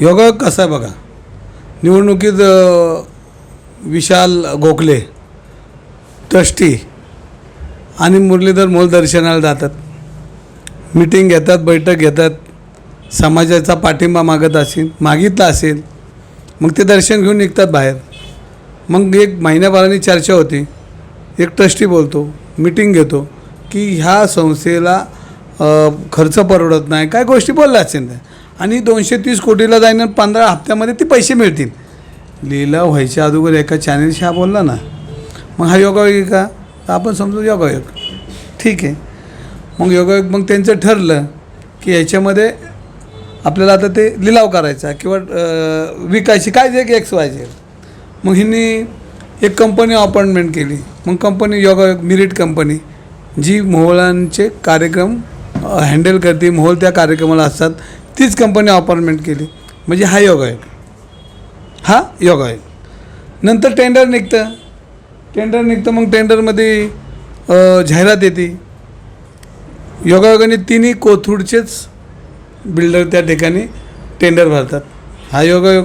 योगायोग कसा आहे बघा? निवडणुकीत विशाल गोखले ट्रस्टी आणि मुरलीधर मोल दर्शनाला जातात. मिटिंग घेतात बैठक घेतात. समाजाचा पाठिंबा मागत असेल मागितला असेल मग ते दर्शन घेऊन निघतात बाहेर. मग एक महिन्याभराने चर्चा होती. एक ट्रस्टी बोलतो मिटिंग घेतो की ह्या संस्थेला खर्च परवडत नाही. काय गोष्टी बोलल्या असेल त्या? आणि दोनशे तीस कोटीला जाईन आणि पंधरा हप्त्यामध्ये ते पैसे मिळतील. लिलाव व्हायच्या अगोदर एका चॅनेलशी हा बोलला ना मग हा योगायोग का? तर आपण समजू योगायोग. ठीक आहे. मग योगायोग मग त्यांचं ठरलं की याच्यामध्ये आपल्याला आता ते लिलाव करायचा किंवा विकायची काय जे एक्स व्हायचे मग हिनी एक कंपनी अपॉइंटमेंट केली. मग कंपनी योगायोग मिरिट कंपनी जी मोहळांचे कार्यक्रम हँडल करते. मोहोळ त्या कार्यक्रमाला असतात. तीच कंपनी अपॉइंटमेंट केली. म्हणजे हा योग आहे. हा योग आहे. नंतर टेंडर निघतं. टेंडर निघतं मग टेंडरमध्ये जाहिरात येते. योगायोगाने तिन्ही कोथरूडचेच बिल्डर त्या ठिकाणी टेंडर भरतात. हा योगायोग